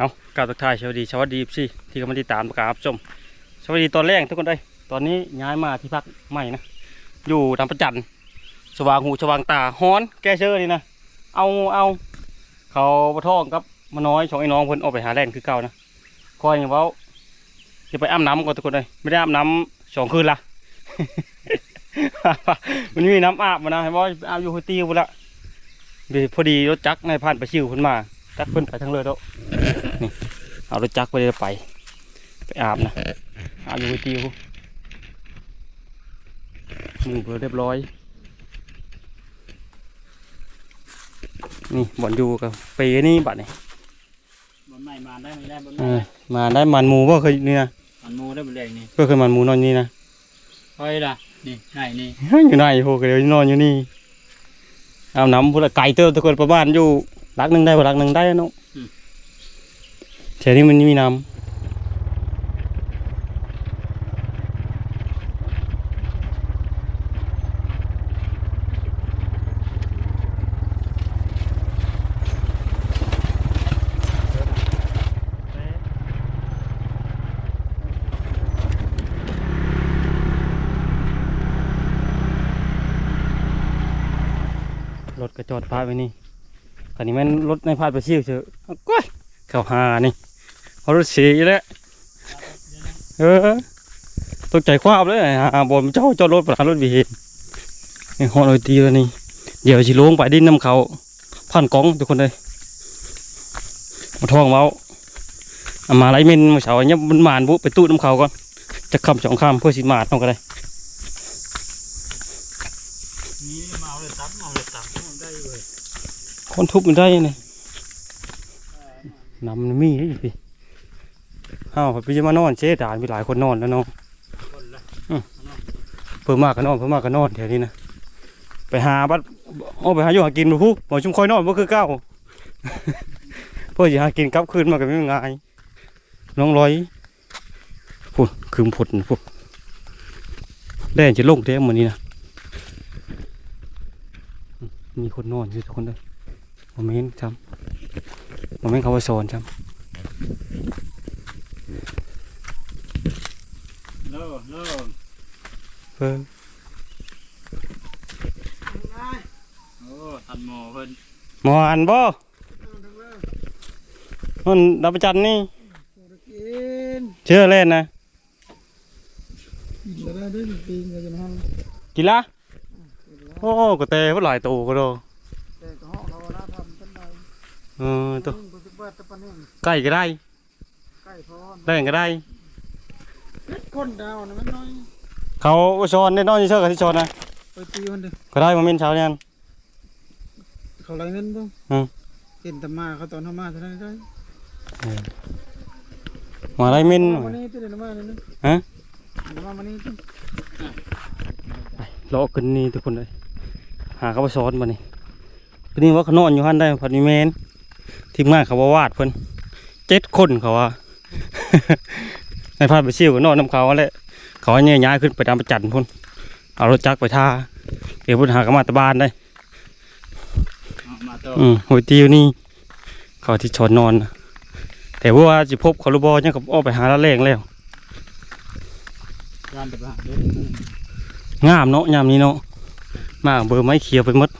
เอากราบทักทายสวัสดีสวัสดีสิที่กำลังติดตามประกาศชมสวัสดีตอนแรกทุกคนเลยตอนนี้ย้ายมาที่พักใหม่นะอยู่ตามประจันสว่างหูสว่างตาฮ้อนแก้เชื่อนี่นะเอาเอาเขาปะท่องกับมาน้อยสองไอ้น้องเพิ่นออกไปหาแล่นคือเก่านะคอยอย่างว้าจะไปอาบน้ำก่อนทุกคนเลยไม่ได้อาบน้ำสองคืนละมันมีน้ำอาบมานะให้ว่าอาบอยู่หัวตีบุละพอดีรถจักรในผ่านไปชิวเพิ่นมาจักรเพิ่นไปทางเลยแล้ว นี่เอารถจักรไปเลยไป ไปอาบนะอาบอยู่หัวตีบุมือเบอร์เรียบร้อย นี่บ่อนอยู่กับเปนี่บัดนี่บนใหม่มาได้ไม่ได้บนใหเอม่อมาได้มันหมูบ่เคยนี่นะมันมูได้บนแรงนี่ก็เคยมันหมูนอนนี่นะค่อยล่ะนี่ไหนนี่อยู่ไหนโหก็เดี๋ยวนอนอยู่นี่อาบน้ำพุ่นละไก่เติมทุกคนประมาณอยู่ลักหนึ่งได้บ่ลักหนึ่งได้เนาะ แถวนี้มันมีน้ำรถกระจอดพาไปนี่คันนี้แม่นรถในพาดไปชิวเชอะก้อยเข้าหานี่ เขารถสีแล้ว เออตกใจคว้าเลยหาบอมเจ้าจอดรถประหารรถวีเห็นนี่ฮอยตีแล้วนี่ เดี๋ยวสิลงไปดินน้ำเขาผ่านกล้องทุกคนเลยมาท่องเว้าเอามาไล่เมนมาเฉาอันเนี้ยมันมานบุไปตู้น้ำเขาก่อนจะคำสองคำเพื่อสิมาดน้องก็ได้นี่มาเอาเลยตับเอาเลยตับได้เลยคนทุบมันได้เลยนำมันมีนี่พี่ อ้าวพี่จะมานอนเจ๊ด่านมีหลายคนนอนแล้วนาะคนละเพิ่มมากก็นอนเพิ่มมากก็นอนแถวนี้นะไปหาบัดโอ้ไปหาอยู่หากินมาพูบอกชุมคอยนอนบ่คือเก้าเพื่อจะหากินกลับคืนมาก็ไม่ง่ายน้องร้อยพุ่นคืมพุ่นพุ่นแดนจะลงเท่หมดนี้นะมีคนนอนอยู่ทุกคนเลยโมเมนต์จำโมเมนต์เขาว่าสอนจเลิกเลิกำเพิ่นโอ้ทันหมอเพิ่นหมออันบ่มันดับประจันนี่กินเชื่อเล่นนะกินก็ได้ด้วยปีนก็จะห้องกินละโอ้ก็เตะว่าหลายตัวก็โดแต่ก็ห้องเราน่าทำเป็นไรเออตัวนิ่งไปสิบเบิดตะปะนิ่งใกล้ก็ได้ใกล้พอน แรงก็ได้เพชรคนดาวนะมันน้อยเขาว่าช้อนแน่นอนที่เชื่อกับที่ช้อนนะไปตีมันเด้อก็ได้โมเมนต์เช้าเนี่ยเขาไรเงินบ้างอืม เห็นแต่มาเขาตอนเขามาเท่านั้นได้มาไรเมนมาวันนี้ที่เดินมาเนี่ยนะฮะเดี๋ยวมาวันนี้ที่รอขึ้นนี่ทุกคนเลยหาเขาไปซ้อนมานี่ก็นี่ว่าเขานอนอยู่หันได้พันนิเมนทีมงานเขาว่าวาดเพิ่นเจ็ดคนเขาว่า ในพาดไปเชี่ยวก็นอนน้ำเขาแหละเขาให้เนี่ยย้ายขึ้นไปตามประจันพุ่นเอารถจักรไปท่าเดี๋ยวพุ่นหากนมาตะบานได้เอามาต่ออืมหัวตีวนี่เขาที่ชอนนอนนะแต่ว่าจะพบเขาลูกบอเนี่ยเขาออกไปหาละแรงแล้วยานตะบะเด้งามเนาะยามนี้เนาะมากเบอร์ไม้เขียวไปหมด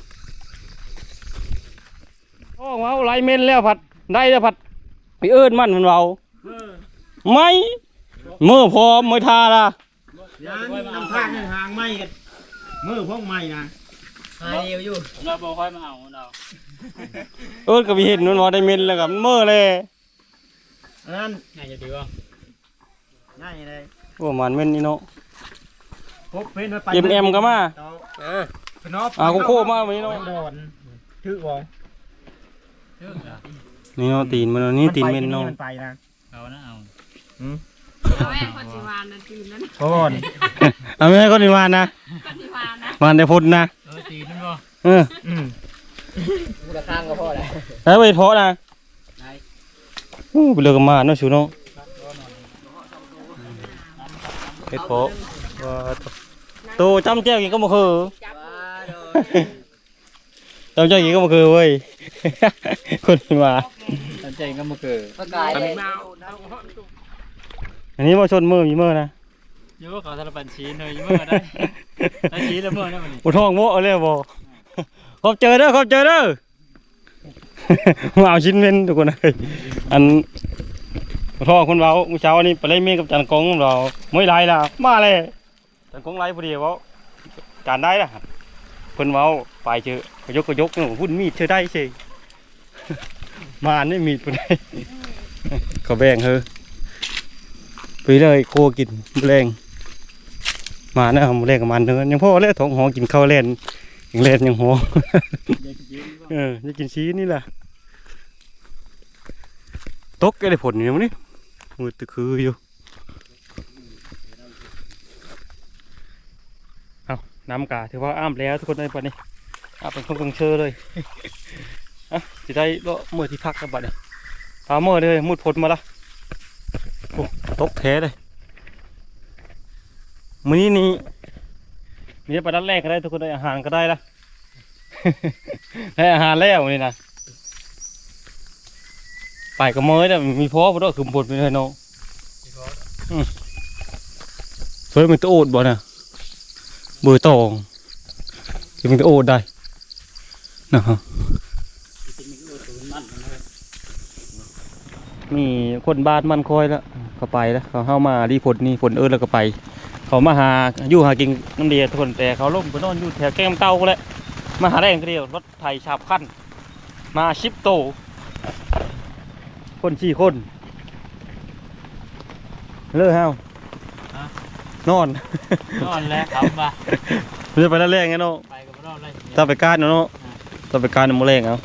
โอ้ว้าวไล่เมนแล้วผัดได้แล้วผัดไปเอิ้นมันมันเราเออ ไม่เมื่อพร้อมไม่ทาละยานน้ำท่าเนี่ยห่างไม่กันมือพวกไม่นะหายเดียวอยู่เราบอกค่อยมาเอาเราเอิ้นก็ไปเห็นมันว่าได้เมนแล้วกับเมื่อเลยนั่นง่ายจะดีว่าง่ายเลยโอ้มันเมนนี่เนาะพบเพนไปเอ็มเอ็มก็มาเออพนออ่าโค้งๆมาวันนี้เนาะโดนถือบ่เยอะจ้ะนี่เนาะตีนมันเนาะนี่ตีนเมนเนาะมันไปนะเอานะเอาเอาแม่คนสิวานนะตื่นแล้วนะพอนเอาไม่ให้คนอื่นมานะคนสิวานนะมาในพุ่นนะเออตีนั่นบ่เอออืมแล้วไปเพาะนะโอ้ไปเลือกกันมาเนาะชูเนาะเฮ็ดเพาะว่าโตจำแจ้วกี่ก็บ่คือจับจำแจ้วกี่ก็บ่คือเว้ยคนมาแต่ใจก็มาเกิดประกายเลย อันนี้มาชนมือมีมือนะเยอะเขาสารพันชีเนยเมื่อได้ได้ชีแล้วเมื่อได้มันนี่อุทองโมเอาเลยบ่ขอบเจอเด้อขอบเจอเด้อมาเอาชิ้นเว้นทุกคนเลยอันอุทองคนเราเมื่อเช้านี้ไปเล่นเมฆกับจันกงเราไม่ไรล่ะมาเลยจันกงไรพอดีเว่าการได้ล่ะคนเว้าไปเจอกระยกกระยกหุ่นมีดเธอได้เชยมาอันนี้มีดไปได้เขาแบ่งเฮอ ไปเลยโคกินแรงมาเนอะแรงกับมันเนื้อยังพ่อเลยท้องหอกินข้าวเล่นยังเล่นยังหอเออจะกินชีนี่แหละตกอะไรผลอยู่มั้งนี่มือตะคืออยู่เอาน้ำกาถือว่าอ้ามแล้วทุกคนในปันนี้อาเป็นคนกงเชอเลยอะจะได้เลาะมือที่พักกันบัดเนี้พาเมื่อเลยมุดผลมาละ ตกแท้เลยมื้อนี้นี่มีได้ไปด้านแรกก็ได้ทุกคนได้อาหารก็ได้ละได้อาหารแล้วนี่นะไปกับเมยเนี่ยมีพ่อพอดอกขึ้นบนไปเลยเนาะอืมเฮ้ยมันตะโอดบ่น่ะเบอร์ตองจะมันตะโอดได้นะฮะมีคนบ้านมันคอยแล้ว เขาไปแล้วเขาเข้ามาดีผลนี่ผลเอิญแล้วก็ไป เขามาหาอยู่หากินน้ำเดียทุกคนแต่เขาลงไปนอนอยู่แถวแก้มเต้าก็แล้วมาหาแรงเดียวรถไถชาบขั้นมาชิปโต คนสี่คนเลิกเฮานอน นอนแล้วครับมามันจะไปแล้วแรงไงเนาะไปกับนอนเลยถ้าไปการเนาะถ้าไปการมันแรงเอา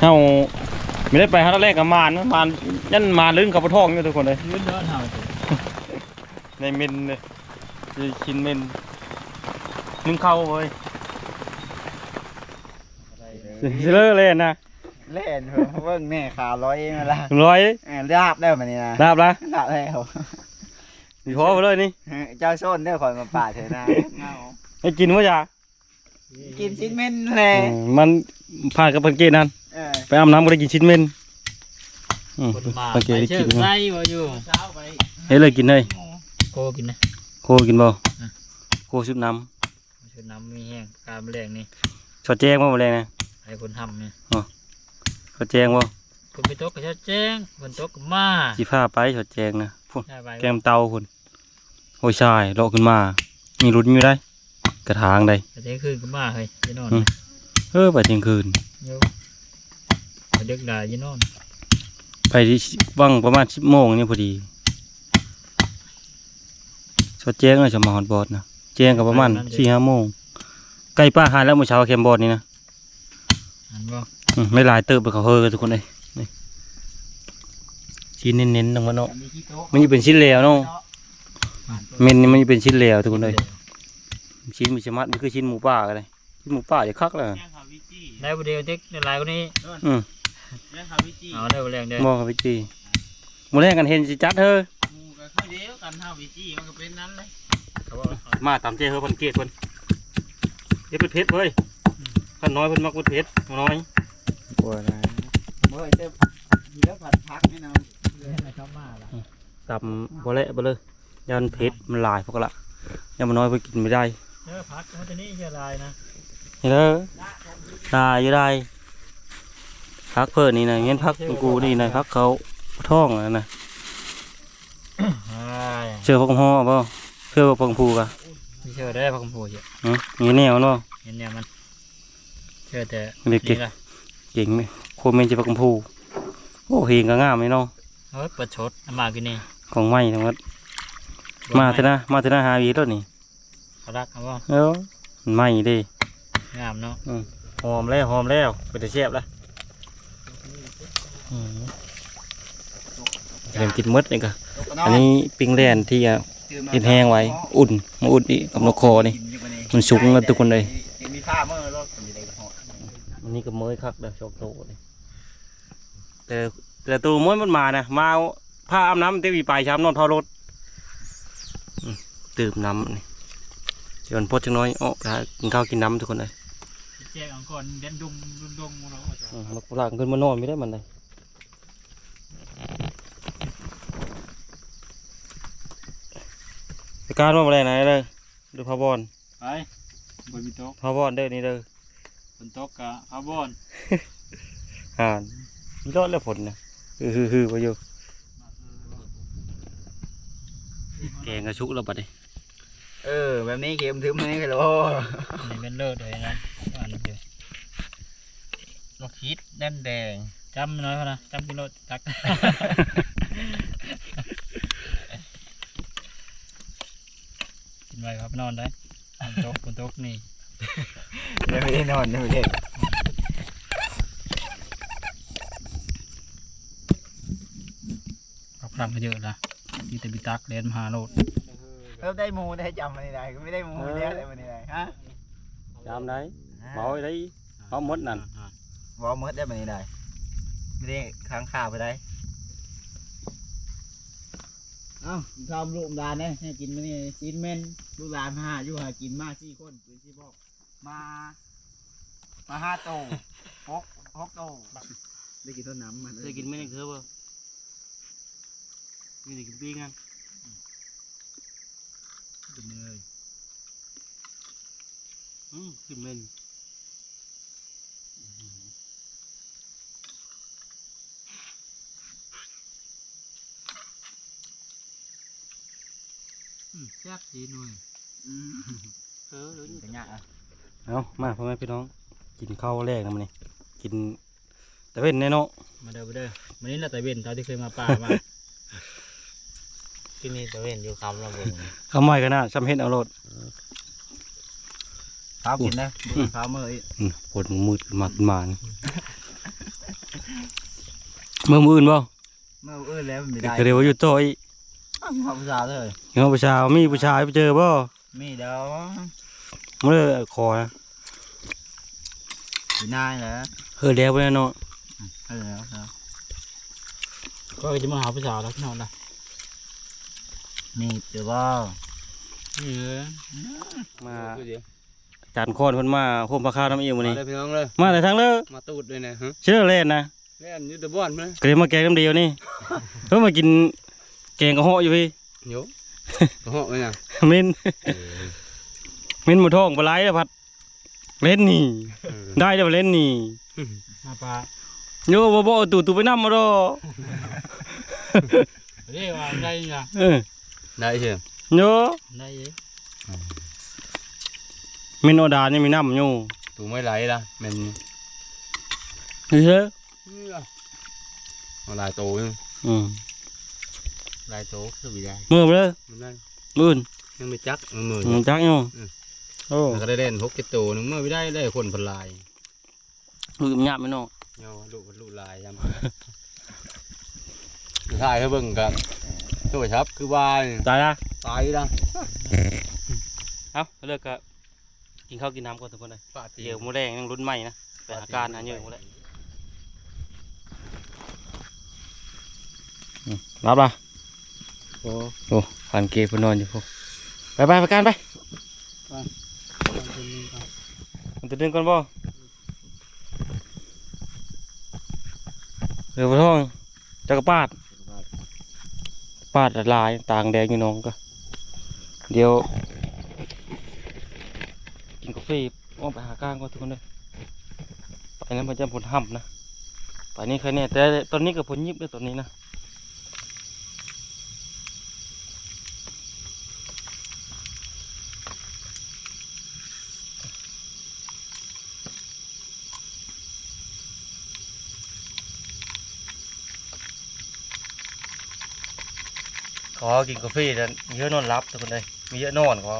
เฮา ไม่ได้ไปหาแรกกับมานนะมานยันมานลื่นกับปะทองเนี่ยทุกคนเลยยืนเดินเห่าในเมนเลยจะชินเมนนึ่งเข้าเว้ยสิเลิกเลยนะเล่นเพิ่งเบิ่งแน่ขาร้อยเองละร้อยเออลาบได้แบบนี้นะลาบละลาบแล้วมีพอไปเลยนี่เจ้าส้นเด้อคอยมาป่าดเถอะนะให้กินว่าจ้ากินชิ้นเม่นเลยมันผ่านกับปังเกตนั่นเออ ไปอาบน้ำก็ได้กินชิ้นเม่นอืมคนมาปังเกตไปได้เชื่กิอนไส้บ่อยู่เช้าไปเฮ้ยเลยกินเลยโคกินนะโคกินบ่อะโคซุปน้ชื่อน้ำมีแห้งการแมลงนี่ำชอดแจ้งบ่มาแรงนะให้คนทำนี่ชอดแจ้งบ่คนไปตกก็จะแจ้งคนตกก็มาจีผ้าไปชอดแจ้งนะพุ่นได้ไปแก้มเตาพุ่นโอ้ยชายเลาะขึ้นมา มีรุนอยู่ได้ กระถางได้แต่เที่ยงคืนก็มาเฮ้ยยีนอนอืมเออไปเที่ยงคืน เดี๋ยวไปดึกได้ยีนอนไปที่ว่างประมาณสิบโมงนี่พอดีชอดแจ้งเลยจะมาฮอดบอดนะแจ้งกับประมาณสี่ห้าโมงใกล้ป้าหายแล้วเมื่อเช้าแคมบอดนี่นะอันบ่อืมไม่หลายเติบไปเขาเฮอกันทุกคนเลยนี่ชิ้นเน้นๆตรงนั้นเนาะมีที่โต๊ะมันจะเป็นชิ้นเหลวเนาะเมนนี่มันจะเป็นชิ้นเหลวทุกคนเลยชิ้นมิชมัดนี่คือชิ้นหมูป่ากันเลยชิ้นหมูป่าจะคักเลยได้ประเดี๋ยวเด็กในลายคนนี้อืม เรื่องคาวิจีเอาได้ประเดี๋ยวเด้มองกับพี่จีหมูแรกกันเห็นสิจัดเฮอมูก็คือเดียวกันเฮาวิจีมันก็เป็นนั้นเลยเขาบอกมาตามเจ้เฮอพันเกตเพิ่นเฮ็ดเป็นเพชรเว้ยขันน้อยเพิ่นมักเป็นเพชรน้อยปวดนะเมื่อจะมีแล้วผัดพักแน่นอนเรื่องอะไรชอบมาล่ะตำบ่เละบ่เลยยันเพชรมันหลายพวกละยันมันน้อยเพิ่นกินไม่ได้เนื้อพักมันจะนี่เชื่อลายนะเห็นแล้วตายอยู่ได้ พักเพิ่นนี่นะเงี้ยพักกูนี่นะพักเขาท้องนะนะเชื่อพวกห่อเปล่าเชื่อพวกผูกะไม่เชื่อได้พักคำพูดเยอะอืมมีแนวเนาะเห็นเนี่ยมันเชื่อแต่เด็กเก่งนี่ล่ะเก่งไหมโคเมนจะพวกผูโอ้เฮงก็งามไหมเนาะเฮ้ยประชดน้ำมากินนี่ของไม้ทั้งหมดมาเถอะนะมาเถอะนะหาวีแล้วนี่เขารักเขาว่าเอ้ามันไม้เด้งามเนาะหอมแล้วหอมแล้วเป็นแต่แซ่บแล้วอืม เริ่มกินหมดนี่ก็อันนี้ปิ้งแลนที่อะเห็ดแห้งไว้ อุ่นมาอุ่นอีกกับนกคอนี่มันสุกแล้วทุกคนเลยมีผ้าเมื่อรถมีอะไรก็หออันนี้ก็เมยคักเด้อชอกโตเลยแต่แต่ตัวมวยมันมานะมาเอาผ้าอาบน้ำเตวีไปช้ำนอนทอรถอืมตื่มน้ำนี่เดี๋ยวมันพดจังน้อยอ้อไปหากินข้าวกินน้ำทุกคนเลยแจกอังก่อนเด่นดุงดุงดุงเราอืมมันหลังขึ้นมานอนไม่ได้มันเลย การว่าอะไรไหนเด้อดูพาบอลไปบนมีโต๊ะพาบอลเด้อนี่เด้อฝนตกกะคาร์บอนอ่านมีรอดแล้วผลนะคือคือคือไปอยู่แกงกระชุกแล้วบัดนี้เออ แบบนี้เกมถึงมันนี่ก็โลนี่เป็นเลิศเลยนะอันนี้เดียวมาคิดแดงแดงจำน้อยพอนะจำกิโลตัก กิ นไว้ครับนอนได้ฝนตกฝนตกนี่เดี๋ยวไม่ได้นอนเดี๋ยวไม่ได้เราพลังก็เยอะนะมีแต่บิตักเลนมหาโลดเริ่มได้หมูได้จำมันนี่ได้ก็ไม่ได้หมูแล้วได้มันนี่ได้ฮะจำได้เมาได้เอาหมดนั่นวอลเมิร์ดได้มันนี่ได้ไม่ได้ค้างคาไปได้เอ้าทำลูกหลานเนี่ยให้กินมันนี่ซีนเมน ลูกหลานห้าอยู่หากินมาสี่คนเป็นสี่บอกมา มาห้าโตหกหกโตได้กินต้นน้ำมันเคยกินไม่ได้คือบ่มีแต่กินปิ้งกันกินเลยอืมกินเม่น แซ่บดีหน่อยเออหรือเป็นไงอะเอามาพ่อแม่พี่น้อง กินข้าวแรกนะมันนี่กินแต่เป็นแน่เนาะมาเด้อมาเด้อวันนี้เราแต่เว้นเท่าที่เคยมาป่ามาที่นี่ตะเวนอยู่คำละเวงข้าวใหม่กันนะซ้ำเห็ดเอารถข้าวกินนะข้าวเมื่ออืมปวดมืดขึ้นมาขึ้นมานี่เมื่อมืออื่นบ่เมื่ออื่นแล้วมันไม่ได้ก็เดี๋ยวอยู่โต๊ะอีก ข้าวภาษาเลยเงาผู้ชายมีผู้ชายไปเจอบ่มีเดียวเมื่อคอนะอยู่นายเหรอเฮ้ยแล้วไปแน่เนาะเออแล้วครับก็จะมาหาผู้สาวแล้วพี่น้องนะมีเดี๋ยวว่าเออมาอาจารย์คอนเพิ่นมาโฮมพระคาน้ำเอียวมื้อนี้มาเลยพี่น้องเลยมาแต่ทางเลิกมาตูดเลยนะฮะเชื่อเล่นนะเล่นอยูแตะบ้านมั้ยก็เลยมาแกงน้ำเดียวนี่เพิ่นมากิน แกงกระเหาะอยู่พี่โยกระเหาะเลยนะเม่นเม่นหมูทองปลาไหลอะพัด เล่นนี่ ได้เดี๋ยวเล่นนี่มาป่าโยบ่บ่เอาตู่ตู่ไปนำมาดอเรียกว่าได้ยังเออได้เชียวโยได้ยังเม่นโอดานี่มีน้ำอยู่ตูไม่ไหลละมันเฮ้ยเอาลายโตอยู่อืม ลายโตคือไม่ได้มือไปเลยมันได้มืออื่นยังไม่จักมันมือมันจักอยู่อืมโอ้มันก็ได้เล่นหกเจ็ดตัวหนึงเมื่อไม่ได้ได้คนพนลายมือมันหยาบไหมน้องเงาลูกมันลูกลายยำสุดท้ายเขาเบิ่งกันตัวชับคือวายตายละตายละเอ้าเลิกก็กินข้าวกินน้ำก่อนทุกคนเลยปาตีเดี๋ยวหมูแดงยังรุ่นใหม่นะไปหาการหาเยอะหมดเลยอืมรับละ โอ้โอ้ผ่านเกย์เพนนอนอยู่พวกไปไปไปการไปมันจะเดินก่อนบ่เรือพระท่องจักรปาดปาดลายต่างแดงอยู่น้องก็ เดี๋ยว กินกาแฟอ้อมไปหากลางก่อนทุกคนเลยไปนั้นมันจะผลห่ำนะไปนี่เคยเนี่ยแต่ตอนนี้กับผลยิบเลยตอนนี้นะ อกินกาแฟแเยอะนอนรับทุกคนเลยมีเยอะนอนขอ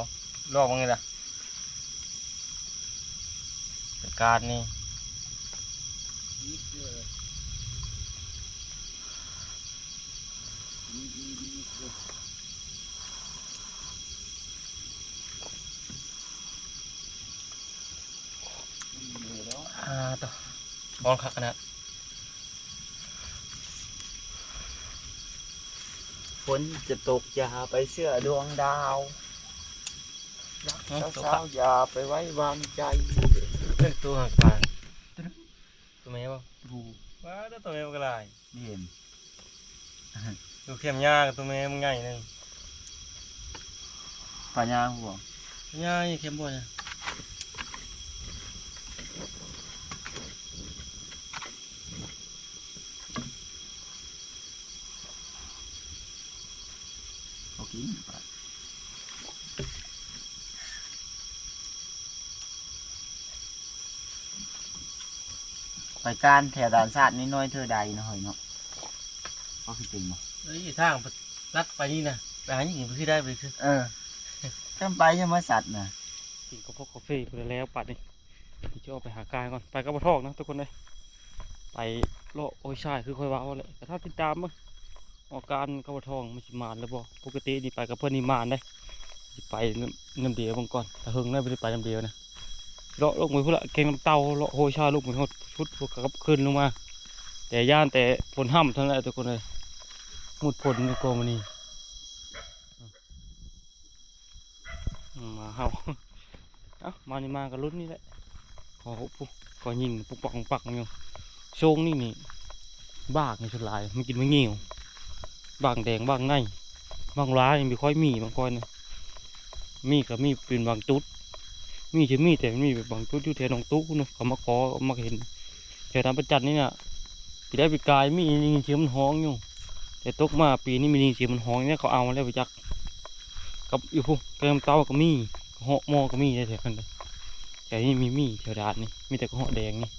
ลอกว่าไงล่ะการนี่อ่าต่อมองคักนา ฝนจะตกอย่าไปเชื่อดวงดาวรักสาวๆอย่าไปไว้วางใจเอ้ยตัวหักตายตัวแม่บ่ดูว้าตัวแม่ก็ลายนี่เห็นดูเข้มยากับตัวแม่มันง่ายหนึงปลาย่างบ่ง่ายเข็มบ่เนี่ย กินปลาไปการแถวด่านซาดน้อยๆเธอใดเนาะเฮ้ยเนาะก็คือจริงเนาะเฮ้ยทางลัดไปนี่นะไปหาอย่างอื่นคือได้ไปคือเออจำไปใช่ไหมสัตว์นะกินกาแฟกาแฟไปแล้วปัดนี่ที่จะออกไปหากายก่อนไปกับบ่ทอกนะทุกคนเลยไปเลาะโอ้ยชายคือค่อยว่าว่าเลยแต่ถ้าติดตามมั้ง ออกการกับบ่ทองมันสิมานแล้วบ่ปกตินี่ไปกับเพื่อนนี่มานได้สิไปน้ำน้ำเดียวบางก่อนถ้าเฮิงได้ไม่ได้ไปน้ำเดียวนะเลาะลงไปพุ่นละเก่งน้ำเตาเลาะโหยชาลูกมันหดชุดพวกกับขึ้นลงมา แต่ย่านแต่ผลห้ำเท่านั้นแหละทุกคนเลยหมดผลในกรมนี่มาเฮาเอ้ามานี่มากับรุ่นนี่แหละขอปุ๊บก็ยิงปุ๊กปักปักอยู่โชงนี่นี่บ้ากนี่สุดลายมันกินไม่เงี้ยว บางแดงบางในบางร้ายม่ค่อยมีบางก้อนนะมีก็มีเป็นบางจุด มีจะมีแต่มีบางจุดอยู่แถวหนองตู้เนะเขามาขอมาเห็นแถวน้ำประจันนี่น่ะปีได้ปีกายมีนี่เชียมันห้องอยู่แต่ตกมาปีนี้มีนี่เชียมันห้องเนี่ยเขาเอามาแล้วไปจักกับอยู่พวกแกมเต้าก็มีเหาะหมอก็มีแถวนั้นเลยแถวนี้มีมีแถวดาดนี่มีแต่กระเหาะแดงนี่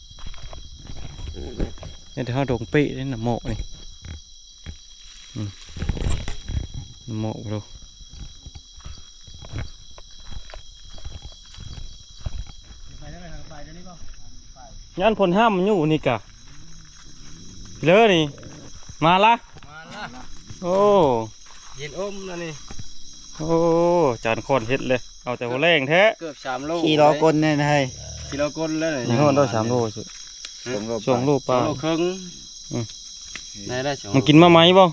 เนี่ยแต่ถ้าดงเป๊ะนี่น่ะเหมาะนี่อืมเหมาะเราไปได้ไหมทางไปได้นี่ ป่ะยันผลห้ามมันอยู่นี่กะเลอนี่มาละมาละโอ้เย็นอมแล้วนี่โอ้จานคอนเฮ็ดเลย เอาแต่หัวแรงแท้เกือบสามโลขี่ล้อกลเนี่ยนะเฮ้ยกิโลกลแล้วนี่ห้องได้สามโลสิสองโลสองโลปสอลางโลครึ่งได้ได้สองมันกินมาไหมบ่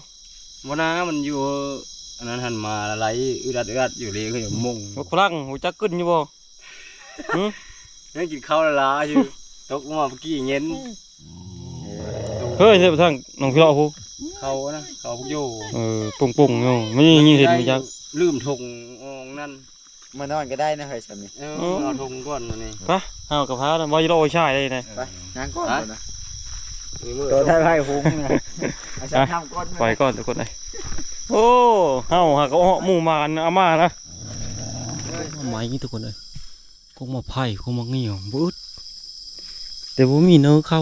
วันน้ามันอยู่อันนั้นหันมาละไหลอึดัดอึดัดอยู่เลยก็อยู่มุ่งบ่ครั่งหัวจักขึ้นอยู่บ่นั่งกินข้าวละลาอยู่ตกลงมาเมื่อกี้เย็นเฮ้ยเฮ็ดไปทางน้องพี่เลาะฮูเขานะเขาพวกโยเออปุ่งๆอยู่ไม่ยิงเห็นมีจักลืมทงอองนั่นมานอนก็ได้นะเฮ้ยสามีเอออืมเอาทงก่อนมานี่ปะเอากับพาแล้วบ่อยู่โลใช่ได้นะไปนั่งก้อนฮะก่อนนะมีมือ ตัวไทยไพ่หุ้งนะอาจารย์ทำก้อนไปก่อนทุกคนเลยโอ้เฮาหากเอาเหาะหมู่มาอันอามานะไม้ทุกคนเลยคงมาไผ่คงมาเงี่ยวบ่อึดแต่บ่มีเนื้อเข้า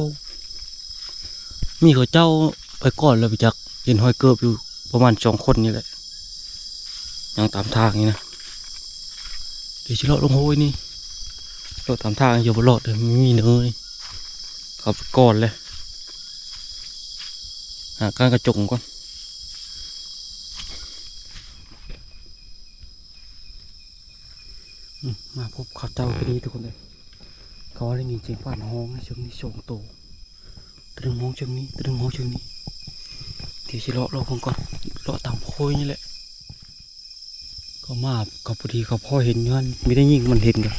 มีเขาเจ้าไปก่อนเลยไปจักเห็นหอยเกือบอยู่ประมาณสองคนนี่แหละยังตามทางนี่นะเดี๋ยวชิเลาะลงโหยนี่เลาะตามทางอยู่บนรอดเลยไม่มีเนื้อนี่เขาไปก่อนเลย หาการกระจงก่อนมาพบเขาเจ้าพอดีทุกคนเลยเขาได้ยินเสียงผ่านห้องนะช่วงนี้สองตัวตรึงมองเชิงนี้ตรึงมองเชิงนี้เดี๋ยวจะเลาะเลาะผมก่อนเลาะตามโคยนี่แหละก็มาก็พอดีเขาพ่อเห็นย้อนไม่ได้ยิงมันเห็นกัน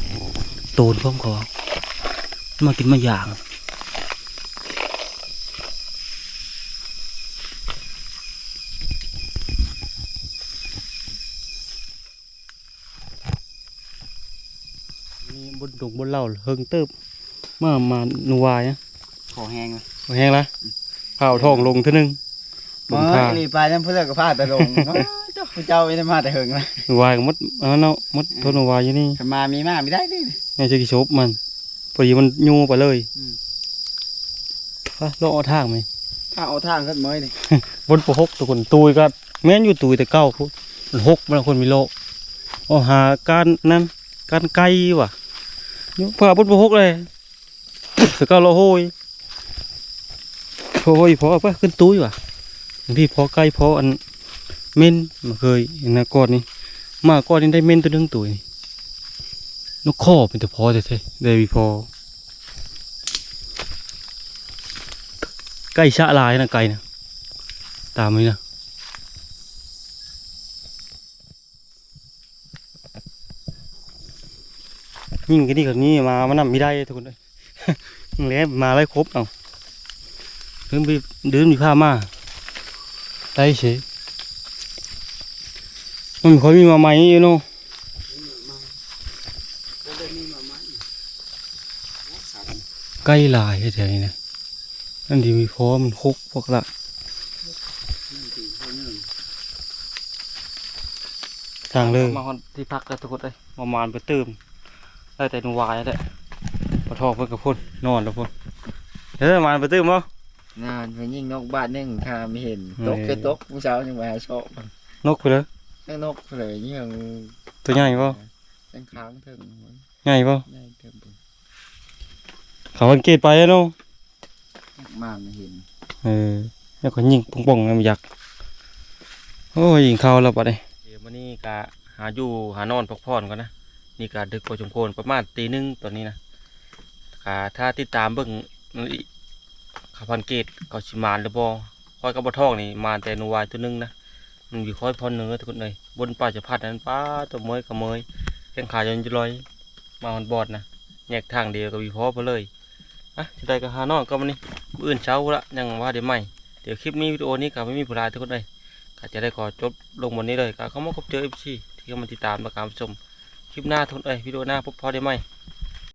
โตนพร้อมเขาเอามากินมาอย่าง ดงบนเหล่าเฮิงเติบมามาหนัวายนะขอแห้งเลยเอาแห้งละเผาทองลงเท่านึงลมางท่าลีไปนั่นเพื่อนก็พาแต่ลงเจ้าเจ้าไม่ได้มาแต่เหิงนะวายกับมดเอาเนาะมดทนวายอยู่นี่ขันมามีมาไม่ได้ดิในจะกิโชบมันพอดีมันยูไปเลยอืมไปเลาะเอาทางไหมถ้าเอาทางขึ้นเมยนี่บนปะหกทุกคนตุยก็แม่นอยู่ตุยแต่เก้าพุมันหกมันคนมีโลกเอาหาการนั้นการไกลว่ะอยู่ เพื่อบนปะหกเลยสกาโลโหยโหยพอไปขึ้นตุยว่ะบางทีพอไกลพออันเม่นมาเคยนะกอนนี่มากอนนี่ได้เม่นตัวหนึงตุยนกข้อเป็นแต่พอแต่เท่ได้วีพอใกล้ชะลายนะไกลนะตามนี้นะ ยิ่งกันนี่กับนี้มามันนำไมีได้ทุกคนเลยแล้วมาไล่ครบเอาเพิ่งไปเดินมีผ้ามาได้เฉยมันคอยมีมาไหมอยู่นาะใกล้ลายแถวนี้นะนั่นดีมีพร้อมคุกพวกละทางเลยมาที่พักกันทุกคนเลยประมาณไปเติม ได้แต่หนูวายแล้วแหละพอทอกเพิ่นกับพ่นนอนแล้วพ่นเฮ้ยมานไปตื่มบ่ นานไปยิงนกบ้านหนึงทาไม่เห็นเฮ้ตยกคือตกผู้เช้ายังมาชอบนกไปเลยทั้งนกเลยยังตัวใหญ่บ่ทั้งค้างถึงใหญ่บ่ได้เต็มเขาสังเกตไปอะเนาะมากไม่เห็นเออแล้วก็ยิงป่องๆนะมันอยากโอ้ยยิงเข้าแล้วปะเนี่ยเดี๋ยวมันนี่กะหาอยู่หานอนพักผ่อนก่อนนะ นี่กะดึกพอสมควรประมาณตีหนึ่งตอนนี้นะกะถ้าติดตามเบิ่งอีกขาพันเกตเขาชิมานหรือบ่คอยกับบทองนี่มาแต่นูวายตัวหนึงนะมันมีคอยพอเนื้อทุกคนเลยบนป่าจะพัดนั้นป้าตัวเมยกับเมยแข้งขาจนจะลอยมามันบอดนะแยกทางเดียวกับวีพอไปเลยอะจะได้ก็หานอนก็มันนี่มื้ออื่นเช้าละยังว่าเดี๋ยวไม่เดี๋ยวคลิปนี้วิดีโอนี้ก็ไม่มีผู้ลายทุกคนเลยก็จะได้ขอจบลงวันนี้เลยก็เขามาพบเจอเอฟซีที่เขามาติดตามและการชม คลิปหน้าทุนเอ้ยวิดีโอหน้าพบพอได้ไหม